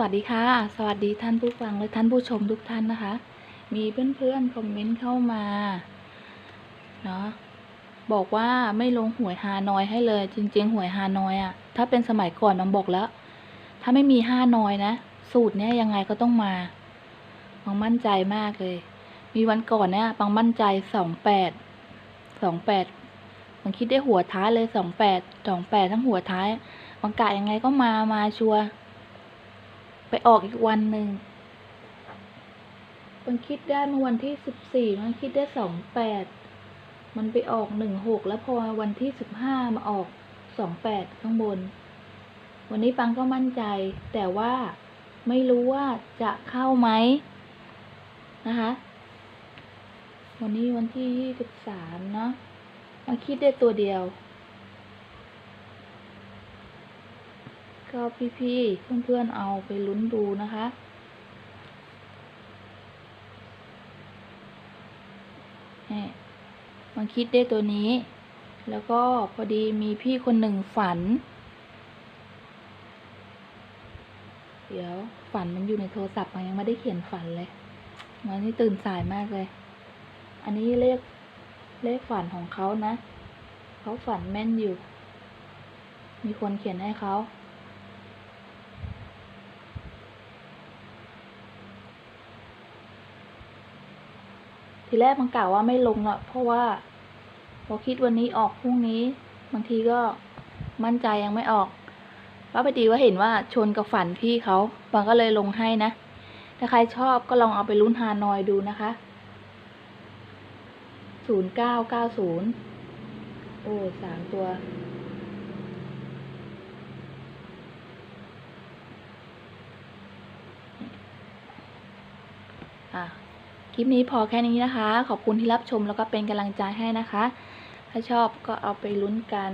วัสดีค่ะ สวัสดีท่านผู้ฟังและท่านผู้ชมทุกท่านนะคะ มีเพื่อนๆคอมเมนต์เข้ามาเนาะบอกว่าไม่ลงหวยฮานอยให้เลย จริง ๆ หวยฮานอยอะถ้าเป็นสมัยก่อนมันบอกแล้ว ถ้าไม่มีฮานอยนะ สูตรเนี้ยยังไงก็ต้องมาบังมั่นใจมากเลย มีวันก่อนเนี่ยบังมั่นใจสองแปดสองแปดมันคิดได้หัวท้ายเลยสองแปดสองแปดทั้งหัวท้ายบังกะยังไงก็มามาชัวร์ ไปออกอีกวันหนึ่งมันคิดได้เมื่อวันที่สิบสี่มันคิดได้สองแปดมันไปออกหนึ่งหกแล้วพอวันที่สิบห้ามาออกสองแปดข้างบน วันนี้ปังก็มั่นใจ แต่ว่าไม่รู้ว่าจะเข้าไหมนะคะ วันนี้วันที่ยี่สิบสามเนาะมันคิดได้ตัวเดียว ก็พี่ๆเพื่อนๆเอาไปลุ้นดูนะคะ นี่มันคิดได้ตัวนี้ แล้วก็พอดีมีพี่คนหนึ่งฝัน เดี๋ยวฝันมันอยู่ในโทรศัพท์มันยังไม่ได้เขียนฝันเลยมันนี่ตื่นสายมากเลย อันนี้เลขเลขฝันของเขานะ เขาฝันแม่นอยู่ มีคนเขียนให้เขา ทีแรกมันกล่าวว่าไม่ลงอะเพราะว่าพอคิดวันนี้ออกพรุ่งนี้ บางทีก็มั่นใจยังไม่ออกก็พอดีว่าเห็นว่าชนกับฝันพี่เขาบางก็เลยลงให้นะ ถ้าใครชอบก็ลองเอาไปลุ้นฮานอยดูนะคะศูนย์เก้าเก้าศูนย์โอ้สามตัวอะ ลิปนี้พอแค่นี้นะคะ ขอบคุณที่รับชมแล้วก็เป็นกำลังใจให้นะคะ ถ้าชอบก็เอาไปลุ้นกัน